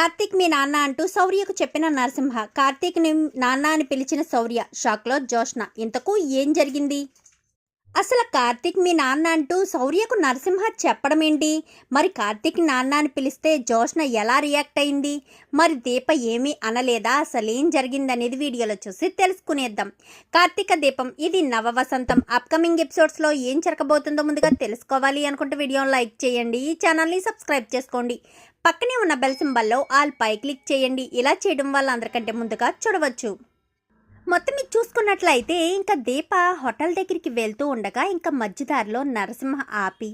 కార్తీక్ మీ నాన్న అంటూ శౌర్యకు చెప్పిన నరసింహ కార్తీక్ని నాన్న అని పిలిచిన శౌర్య షాక్లో జోష్న ఇంతకు ఏం జరిగింది? అసలు కార్తీక్ మీ నాన్న అంటూ శౌర్యకు నరసింహ చెప్పడం ఏంటి? మరి కార్తీక్ నాన్న అని పిలిస్తే జోష్న ఎలా రియాక్ట్ అయింది? మరి దీప ఏమీ అనలేదా? అసలేం జరిగిందనేది వీడియోలో చూసి తెలుసుకునేద్దాం. కార్తీక దీపం ఇది నవ వసంతం అప్కమింగ్ ఎపిసోడ్స్లో ఏం జరగబోతుందో ముందుగా తెలుసుకోవాలి అనుకుంటే వీడియోని లైక్ చేయండి ఈ ఛానల్ని సబ్స్క్రైబ్ చేసుకోండి. పక్కనే ఉన్న బెల్ సింబల్లో ఆల్ పై క్లిక్ చేయండి. ఇలా చేయడం వల్ల అందరికంటే ముందుగా చూడవచ్చు. మొత్తం ఇది చూసుకున్నట్లయితే ఇంకా దీప హోటల్ దగ్గరికి వెళ్తూ ఉండగా ఇంకా మధ్యదారిలో నరసింహ ఆపి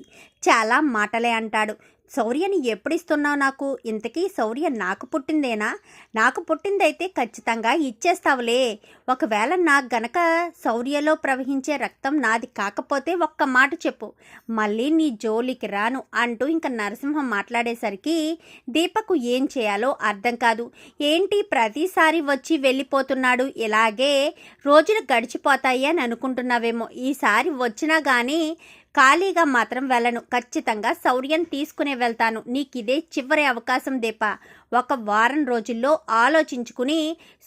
చాలా మాటలే అంటాడు. శౌర్యని ఎప్పుడు ఇస్తున్నావు నాకు? ఇంతకీ శౌర్య నాకు పుట్టిందేనా? నాకు పుట్టిందైతే ఖచ్చితంగా ఇచ్చేస్తావులే. ఒకవేళ నాకు గనక శౌర్యలో ప్రవహించే రక్తం నాది కాకపోతే ఒక్క మాట చెప్పు. మళ్ళీ నీ జోలికి రాను అంటూ ఇంకా నరసింహం మాట్లాడేసరికి దీపకు ఏం చేయాలో అర్థం కాదు. ఏంటి ప్రతిసారి వచ్చి వెళ్ళిపోతున్నాడు? ఇలాగే రోజులు గడిచిపోతాయి అని అనుకుంటున్నావేమో. ఈసారి వచ్చినా కానీ ఖాళీగా మాత్రం వెళ్ళను. ఖచ్చితంగా శౌర్యం తీసుకునే వెళ్తాను. నీకు ఇదే చివరి అవకాశం దేపా. ఒక వారం రోజుల్లో ఆలోచించుకుని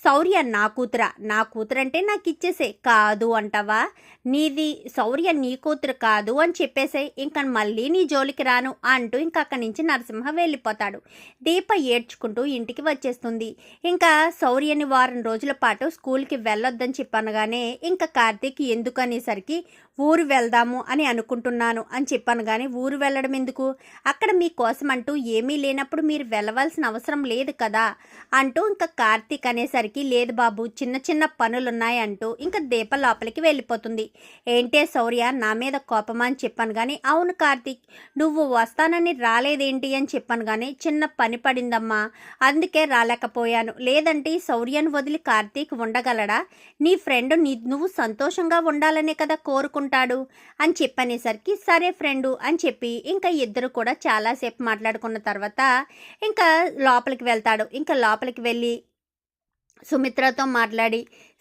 శౌర్య నా కూతుర నా కూతురంటే నాకు ఇచ్చేసే కాదు అంటావా? నీది శౌర్య నీ కూతురు కాదు అని చెప్పేసే ఇంకా మళ్ళీ నీ జోలికి రాను అంటూ ఇంకా అక్కడి నుంచి నరసింహ వెళ్ళిపోతాడు. దీప ఏడ్చుకుంటూ ఇంటికి వచ్చేస్తుంది. ఇంకా శౌర్యని వారం రోజుల పాటు స్కూల్కి వెళ్ళొద్దని చెప్పనగానే ఇంకా కార్తీక్ ఎందుకు అనేసరికి ఊరు వెళ్దాము అని అనుకుంటున్నాను అని చెప్పాను కానీ ఊరు వెళ్ళడం ఎందుకు అక్కడ మీకోసం అంటూ ఏమీ లేనప్పుడు మీరు వెళ్ళవలసిన అవసరం లేదు కదా అంటూ ఇంకా కార్తీక్ అనేసరికి లేదు బాబు చిన్న చిన్న పనులున్నాయి అంటూ ఇంకా దీప లోపలికి వెళ్ళిపోతుంది. ఏంటే శౌర్య నా మీద కోపమా అని చెప్పాను కానీ అవును కార్తీక్ నువ్వు వస్తానని రాలేదేంటి అని చెప్పాను కానీ చిన్న పని పడిందమ్మా అందుకే రాలేకపోయాను. లేదంటే ఈ శౌర్యను వదిలి కార్తీక్ ఉండగలడా? నీ ఫ్రెండ్ నీ నువ్వు సంతోషంగా ఉండాలనే కదా కోరుకుంటాడు అని చెప్పనేసరికి సరే ఫ్రెండు అని చెప్పి ఇంకా ఇద్దరు కూడా చాలాసేపు మాట్లాడుకున్న తర్వాత ఇంకా లోపలికి వెళ్తాడు. ఇంకా లోపలికి వెళ్ళి సుమిత్రతో మాట్లాడి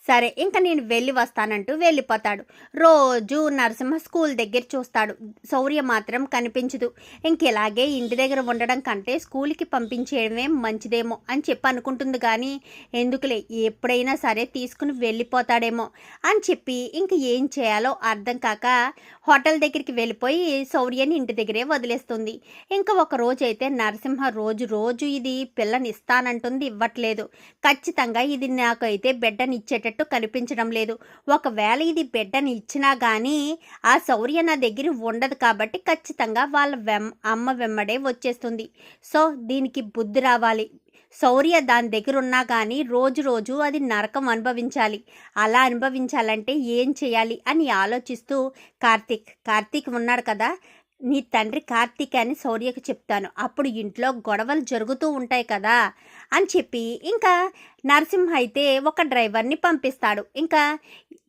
సరే ఇంకా నేను వెళ్ళి వస్తానంటూ వెళ్ళిపోతాడు. రోజు నరసింహ స్కూల్ దగ్గర చూస్తాడు. శౌర్య మాత్రం కనిపించదు. ఇంకెలాగే ఇంటి దగ్గర ఉండడం కంటే స్కూల్కి పంపించేయడమే మంచిదేమో అని చెప్పి అనుకుంటుంది కానీ ఎందుకులే ఎప్పుడైనా సరే తీసుకుని వెళ్ళిపోతాడేమో అని చెప్పి ఇంక ఏం చేయాలో అర్థం కాక హోటల్ దగ్గరికి వెళ్ళిపోయి శౌర్యని ఇంటి దగ్గరే వదిలేస్తుంది. ఇంకా ఒక రోజు అయితే నరసింహ రోజు రోజు ఇది పిల్లని ఇస్తానంటుంది ఇవ్వట్లేదు. ఖచ్చితంగా ఇది నాకైతే బిడ్డని ఇచ్చేటట్టు కనిపించడం లేదు. ఒకవేళ ఇది బిడ్డని ఇచ్చినా కానీ ఆ శౌర్య నా దగ్గర ఉండదు కాబట్టి ఖచ్చితంగా వాళ్ళ వెమ్ అమ్మ వెమ్మడే వచ్చేస్తుంది. సో దీనికి బుద్ధి రావాలి. శౌర్య దాని దగ్గర ఉన్నా కానీ రోజు రోజు అది నరకం అనుభవించాలి. అలా అనుభవించాలంటే ఏం చేయాలి అని ఆలోచిస్తూ కార్తీక్ కార్తీక్ ఉన్నాడు కదా నీ తండ్రి కార్తీక్ అని శౌర్యకు చెప్తాను. అప్పుడు ఇంట్లో గొడవలు జరుగుతూ ఉంటాయి కదా అని చెప్పి ఇంకా నరసింహ అయితే ఒక డ్రైవర్ని పంపిస్తాడు. ఇంకా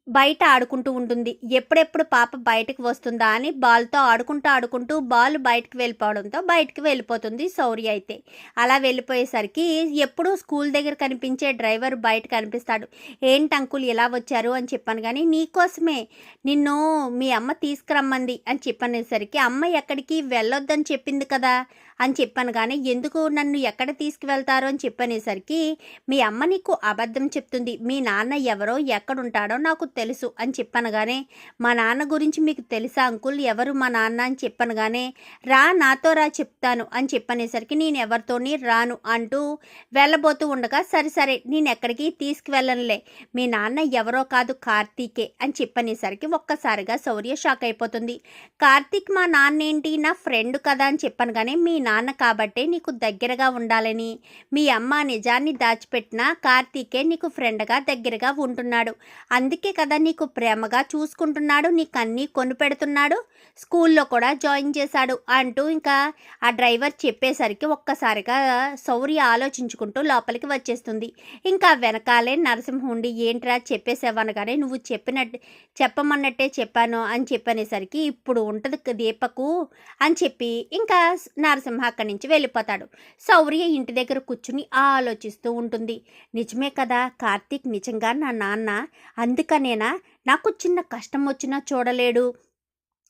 బయట ఆడుకుంటూ ఉంటుంది. ఎప్పుడెప్పుడు పాప బయటకు వస్తుందా అని బాల్తో ఆడుకుంటూ ఆడుకుంటూ బాల్ బయటకు వెళ్ళిపోవడంతో బయటకు వెళ్ళిపోతుంది సౌర్య అయితే. అలా వెళ్ళిపోయేసరికి ఎప్పుడూ స్కూల్ దగ్గర కనిపించే డ్రైవర్ బయట కనిపిస్తాడు. ఏంటి అంకుల్ ఇలా వచ్చారు? అని చెప్పాను కానీ నీకోసమే. నిన్ను మీ అమ్మ తీసుకురమ్మంది. అని చెప్పనేసరికి అమ్మ ఎక్కడికి వెళ్ళొద్దని చెప్పింది కదా? అని చెప్పాను కానీ ఎందుకు నన్ను ఎక్కడ తీసుకువెళ్తారో? అని చెప్పనేసరికి మీ అమ్మ నీకు అబద్ధం చెప్తుంది. మీ నాన్న ఎవరో ఎక్కడుంటాడో నాకు తెలుసు అని చెప్పనగానే మా నాన్న గురించి మీకు తెలుసా అంకుల్? ఎవరు మా నాన్న? అని చెప్పనగానే రా నాతో రా చెప్తాను అని చెప్పనేసరికి నేను ఎవరితోని రాను అంటూ వెళ్ళబోతూ ఉండగా సరే సరే నేను ఎక్కడికి తీసుకువెళ్ళనులే. మీ నాన్న ఎవరో కాదు కార్తీకే అని చెప్పనేసరికి ఒక్కసారిగా శౌర్య షాక్ అయిపోతుంది. కార్తీక్ మా నాన్న ఏంటి నా ఫ్రెండ్ కదా అని చెప్పాను కానీ మీ నాన్న కాబట్టే నీకు దగ్గరగా ఉండాలని. మీ అమ్మ నిజాన్ని దాచిపెట్టిన కార్తీకే నీకు ఫ్రెండ్గా దగ్గరగా ఉంటున్నాడు. అందుకే కదా నీకు ప్రేమగా చూసుకుంటున్నాడు నీకు అన్నీ కొని పెడుతున్నాడు స్కూల్లో కూడా జాయిన్ చేశాడు అంటూ ఇంకా ఆ డ్రైవర్ చెప్పేసరికి ఒక్కసారిగా సౌర్య ఆలోచించుకుంటూ లోపలికి వచ్చేస్తుంది. ఇంకా వెనకాలే నరసింహ ఉండి ఏంట్రా చెప్పేసేవనగానే నువ్వు చెప్పినట్టు చెప్పమన్నట్టే చెప్పాను అని చెప్పనేసరికి ఇప్పుడు ఉంటుంది దీపకు అని చెప్పి ఇంకా నరసింహ అక్కడి నుంచి వెళ్ళిపోతాడు. సౌర్య ఇంటి దగ్గర కూర్చుని ఆలోచిస్తూ ఉంటుంది. నిజమే కదా కార్తీక్ నిజంగా నా నాన్న నేనా? నాకు చిన్న కష్టం వచ్చినా చూడలేడు.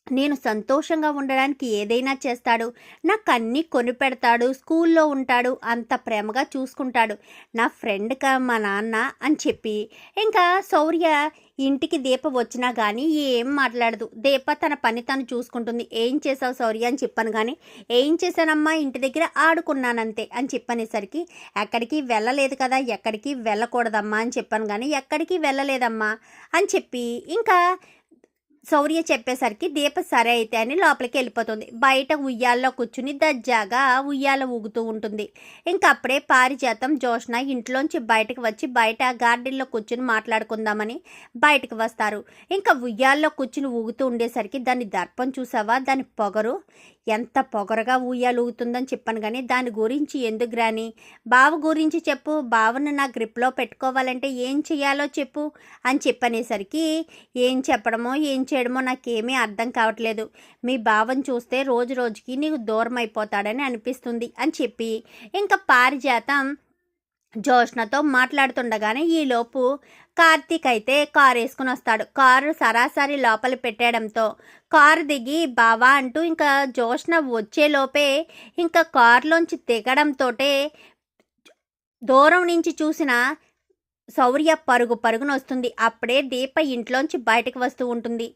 నేను సంతోషంగా ఉండడానికి ఏదైనా చేస్తాడు. నాకు అన్నీ కొనిపెడతాడు స్కూల్లో ఉంటాడు అంత ప్రేమగా చూసుకుంటాడు. నా ఫ్రెండ్ కా మా నాన్న అని చెప్పి. ఇంకా శౌర్య ఇంటికి దీప వచ్చినా కానీ ఏం మాట్లాడదు. దీప తన పని తను చూసుకుంటుంది. ఏం చేసావు శౌర్య? అని చెప్పాను కానీ ఏం చేశానమ్మా? ఇంటి దగ్గర ఆడుకున్నానంతే అని చెప్పనేసరికి ఎక్కడికి వెళ్ళలేదు కదా ఎక్కడికి వెళ్ళకూడదమ్మా అని చెప్పాను కానీ ఎక్కడికి వెళ్ళలేదమ్మా అని చెప్పి ఇంకా శౌర్య చెప్పేసరికి దీప సరే అయితే అని లోపలికి వెళ్ళిపోతుంది. బయట ఉయ్యాల్లో కూర్చుని దజ్జాగా ఉయ్యాల ఊగుతూ ఉంటుంది. ఇంకా అప్పుడే పారిజాతం జోష్న ఇంట్లోంచి బయటకు వచ్చి బయట గార్డెన్లో కూర్చుని మాట్లాడుకుందామని బయటకు వస్తారు. ఇంకా ఉయ్యాల్లో కూర్చుని ఊగుతూ ఉండేసరికి దాని దర్పం చూసావా? దాని పొగరు ఎంత పొగరగా ఉయ్యాలు ఊగుతుందని చెప్పాను కానీ దాని గురించి ఎందుకు రాని బావ గురించి చెప్పు. బావను నా గ్రిప్లో పెట్టుకోవాలంటే ఏం చేయాలో చెప్పు అని చెప్పనేసరికి ఏం చెప్పడమో ఏం చేయడమో నాకేమీ అర్థం కావట్లేదు. మీ బావని చూస్తే రోజు రోజుకి నీకు దూరం అయిపోతాడని అనిపిస్తుంది అని చెప్పి. ఇంకా పారిజాతం జోష్నతో మాట్లాడుతుండగానే ఈలోపు కార్తీక్ అయితే కారు వేసుకుని వస్తాడు. కారు సరాసరి లోపల పెట్టేయడంతో కారు దిగి బావా అంటూ ఇంకా జోష్న వచ్చేలోపే ఇంకా కారులోంచి దిగడంతో దూరం నుంచి చూసిన శౌర్య పరుగు పరుగున వస్తుంది. అప్పుడే దీప ఇంట్లోంచి బయటకు వస్తూ ఉంటుంది.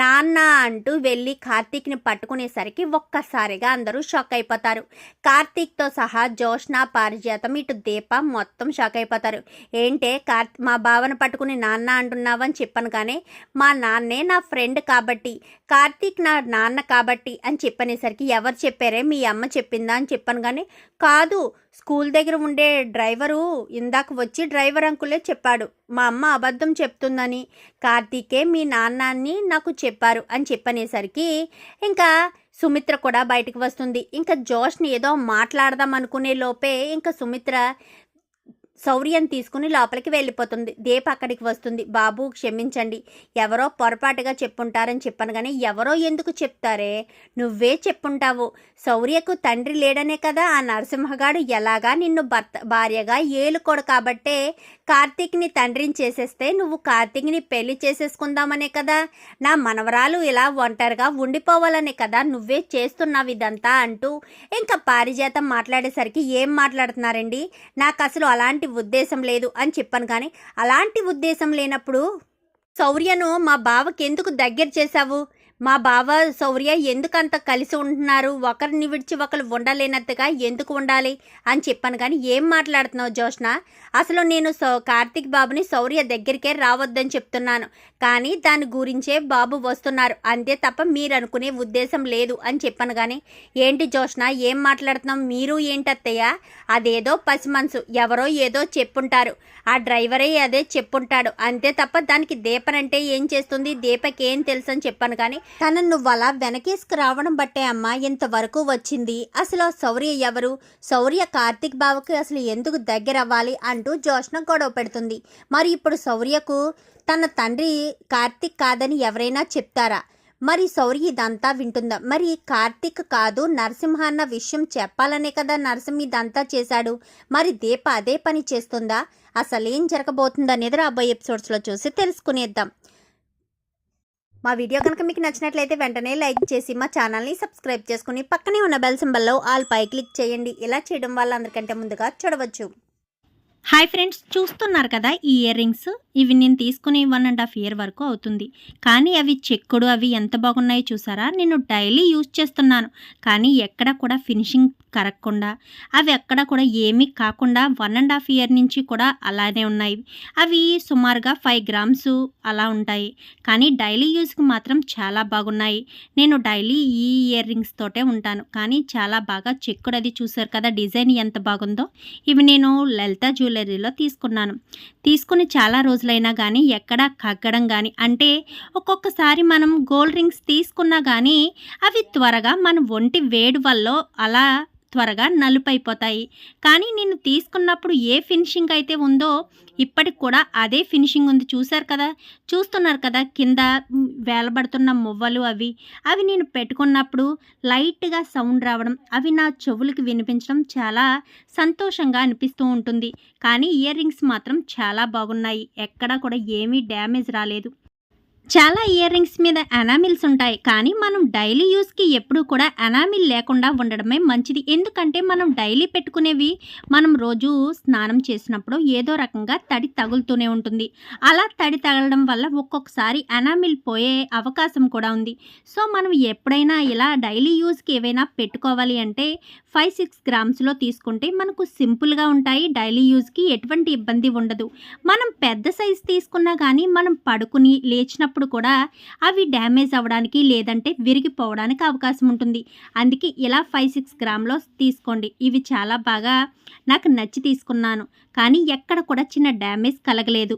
నాన్న అంటూ వెళ్ళి కార్తీక్ని పట్టుకునేసరికి ఒక్కసారిగా అందరూ షాక్ అయిపోతారు. కార్తీక్తో సహా జోష్ణ పారిజాతం ఇటు దీప మొత్తం షాక్ అయిపోతారు. ఏంటే కార్ మా బావను పట్టుకుని నాన్న అంటున్నావని చెప్పాను కానీ మా నాన్నే నా ఫ్రెండ్ కాబట్టి కార్తీక్ నా నాన్న కాబట్టి అని చెప్పనేసరికి ఎవరు చెప్పారే? మీ అమ్మ చెప్పిందా అని చెప్పాను కానీ కాదు. స్కూల్ దగ్గర ఉండే డ్రైవరు ఇందాక వచ్చి డ్రైవర్ అంకులే చెప్పాడు. మా అమ్మ అబద్ధం చెప్తుందని. కార్తీకే మీ నాన్నాన్ని నాకు చెప్పారు అని చెప్పనేసరికి ఇంకా సుమిత్ర కూడా బయటకు వస్తుంది. ఇంకా జోష్ని ఏదో మాట్లాడదాం అనుకునే లోపే ఇంకా సుమిత్ర శౌర్యం తీసుకుని లోపలికి వెళ్ళిపోతుంది. దీప అక్కడికి వస్తుంది. బాబు క్షమించండి. ఎవరో పొరపాటుగా చెప్పుంటారని చెప్పాను కానీ ఎవరో ఎందుకు చెప్తారే? నువ్వే చెప్పుంటావు. శౌర్యకు తండ్రి లేడనే కదా ఆ నరసింహగాడు. ఎలాగా నిన్ను భర్త భార్యగా ఏలుకోడు కాబట్టే కార్తీక్ని తండ్రిని చేసేస్తే నువ్వు కార్తీక్ని పెళ్ళి చేసేసుకుందామనే కదా? నా మనవరాలు ఇలా ఒంటరిగా ఉండిపోవాలనే కదా నువ్వే చేస్తున్నావు ఇదంతా అంటూ ఇంకా పారిజాతం మాట్లాడేసరికి ఏం మాట్లాడుతున్నారండి? నాకు అసలు అలాంటి ఉద్దేశం లేదు అని చెప్పాను. కానీ అలాంటి ఉద్దేశం లేనప్పుడు శౌర్యను మా బావకి ఎందుకు దగ్గర చేశావు? మా బావ శౌర్య ఎందుకంత కలిసి ఉంటున్నారు? ఒకరిని విడిచి ఒకరు ఉండలేనట్టుగా ఎందుకు ఉండాలి అని చెప్పాను. కానీ ఏం మాట్లాడుతున్నావు జోష్న? అసలు నేను సౌ కార్తిక్ బాబుని శౌర్య దగ్గరికే రావద్దని చెప్తున్నాను. కానీ దాని గురించే బాబు వస్తున్నారు. అంతే తప్ప మీరు అనుకునే ఉద్దేశం లేదు అని చెప్పాను కానీ ఏంటి జోష్న ఏం మాట్లాడుతున్నాం మీరు ఏంటత్తయ్య? అదేదో పసి మనసు. ఎవరో ఏదో చెప్పుంటారు. ఆ డ్రైవరే అదే చెప్పుంటాడు. అంతే తప్ప దానికి దీపనంటే ఏం చేస్తుంది? దీపకి ఏం తెలుసు అని చెప్పాను కానీ తను నువ్వు అలా వెనకేసుకు రావడం బట్టే అమ్మ ఇంతవరకు వచ్చింది. అసలు ఆ శౌర్య ఎవరు? శౌర్య కార్తిక్ బావకి అసలు ఎందుకు దగ్గర అవ్వాలి అంటూ జోష్న గొడవ పెడుతుంది. మరి ఇప్పుడు శౌర్యకు తన తండ్రి కార్తిక్ కాదని ఎవరైనా చెప్తారా? మరి సౌరి ఇదంతా వింటుందా? మరి కార్తిక్ కాదు నరసింహ అన్న విషయం చెప్పాలనే కదా నరసింహ ఇదంతా చేశాడు. మరి దీప అదే పని చేస్తుందా? అసలేం నిద్ర రాబోయే ఎపిసోడ్స్లో చూసి తెలుసుకునేద్దాం. మా వీడియో కనుక మీకు నచ్చినట్లయితే వెంటనే లైక్ చేసి మా ఛానల్ని సబ్స్క్రైబ్ చేసుకుని పక్కనే ఉన్న బెల్ సింబల్లో ఆల్ పై క్లిక్ చేయండి. ఇలా చేయడం వల్ల అందరికంటే ముందుగా చూడవచ్చు. హాయ్ ఫ్రెండ్స్ చూస్తున్నారు కదా ఈ ఇయర్ రింగ్స్ ఇవి నేను తీసుకుని వన్ అండ్ హాఫ్ ఇయర్ వరకు అవుతుంది. కానీ అవి చెక్కుడు అవి ఎంత బాగున్నాయో చూసారా? నేను డైలీ యూజ్ చేస్తున్నాను. కానీ ఎక్కడ కూడా ఫినిషింగ్ కరగకుండా అవి ఎక్కడ కూడా ఏమీ కాకుండా వన్ అండ్ హాఫ్ ఇయర్ నుంచి కూడా అలానే ఉన్నాయి. అవి సుమారుగా ఫైవ్ గ్రామ్స్ అలా ఉంటాయి. కానీ డైలీ యూజ్కి మాత్రం చాలా బాగున్నాయి. నేను డైలీ ఈ ఇయర్ రింగ్స్ తోటే ఉంటాను. కానీ చాలా బాగా చెక్కుడు అది చూసారు కదా డిజైన్ ఎంత బాగుందో. ఇవి నేను లలిత జ్యువెలరీలో తీసుకున్నాను. తీసుకుని చాలా రోజులైనా కానీ ఎక్కడా కగ్గడం కానీ అంటే ఒక్కొక్కసారి మనం గోల్డ్ రింగ్స్ తీసుకున్నా కానీ అవి త్వరగా మన ఒంటి వేడి వల్ల అలా త్వరగా నలుపైపోతాయి. కానీ నేను తీసుకున్నప్పుడు ఏ ఫినిషింగ్ అయితే ఉందో ఇప్పటికి కూడా అదే ఫినిషింగ్ ఉంది. చూశారు కదా? చూస్తున్నారు కదా? కింద వేలబడుతున్న మువ్వలు అవి. అవి నేను పెట్టుకున్నప్పుడు లైట్గా సౌండ్ రావడం అవి నా చెవులకు వినిపించడం చాలా సంతోషంగా అనిపిస్తూ ఉంటుంది. కానీ ఇయర్ రింగ్స్ మాత్రం చాలా బాగున్నాయి. ఎక్కడా కూడా ఏమీ డ్యామేజ్ రాలేదు. చాలా ఇయర్ రింగ్స్ మీద ఎనామిల్స్ ఉంటాయి కానీ మనం డైలీ యూస్కి ఎప్పుడూ కూడా ఎనామిల్ లేకుండా ఉండడమే మంచిది. ఎందుకంటే మనం డైలీ పెట్టుకునేవి మనం రోజు స్నానం చేసినప్పుడు ఏదో రకంగా తడి తగులుతూనే ఉంటుంది. అలా తడి తగలడం వల్ల ఒక్కొక్కసారి ఎనామిల్ పోయే అవకాశం కూడా ఉంది. సో మనం ఎప్పుడైనా ఇలా డైలీ యూస్కి ఏవైనా పెట్టుకోవాలి అంటే ఫైవ్ సిక్స్ గ్రామ్స్లో తీసుకుంటే మనకు సింపుల్గా ఉంటాయి. డైలీ యూస్కి ఎటువంటి ఇబ్బంది ఉండదు. మనం పెద్ద సైజ్ తీసుకున్నా కానీ మనం పడుకుని లేచినప్పుడు కూడా అవి డ్యామేజ్ అవ్వడానికి లేదంటే విరిగిపోవడానికి అవకాశం ఉంటుంది. అందుకే ఇలా ఫైవ్ సిక్స్ గ్రామ్లో తీసుకోండి. ఇవి చాలా బాగా నాకు నచ్చి తీసుకున్నాను. కానీ ఎక్కడ కూడా చిన్న డ్యామేజ్ కలగలేదు.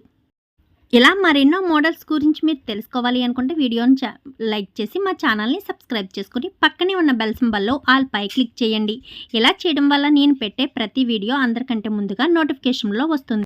ఇలా మరెన్నో మోడల్స్ గురించి మీరు తెలుసుకోవాలి అనుకుంటే వీడియోని చా లైక్ చేసి మా ఛానల్ని సబ్స్క్రైబ్ చేసుకుని పక్కనే ఉన్న బెల్ సింబల్లో ఆల్ పై క్లిక్ చేయండి. ఇలా చేయడం వల్ల నేను పెట్టే ప్రతి వీడియో అందరికంటే ముందుగా నోటిఫికేషన్లో వస్తుంది.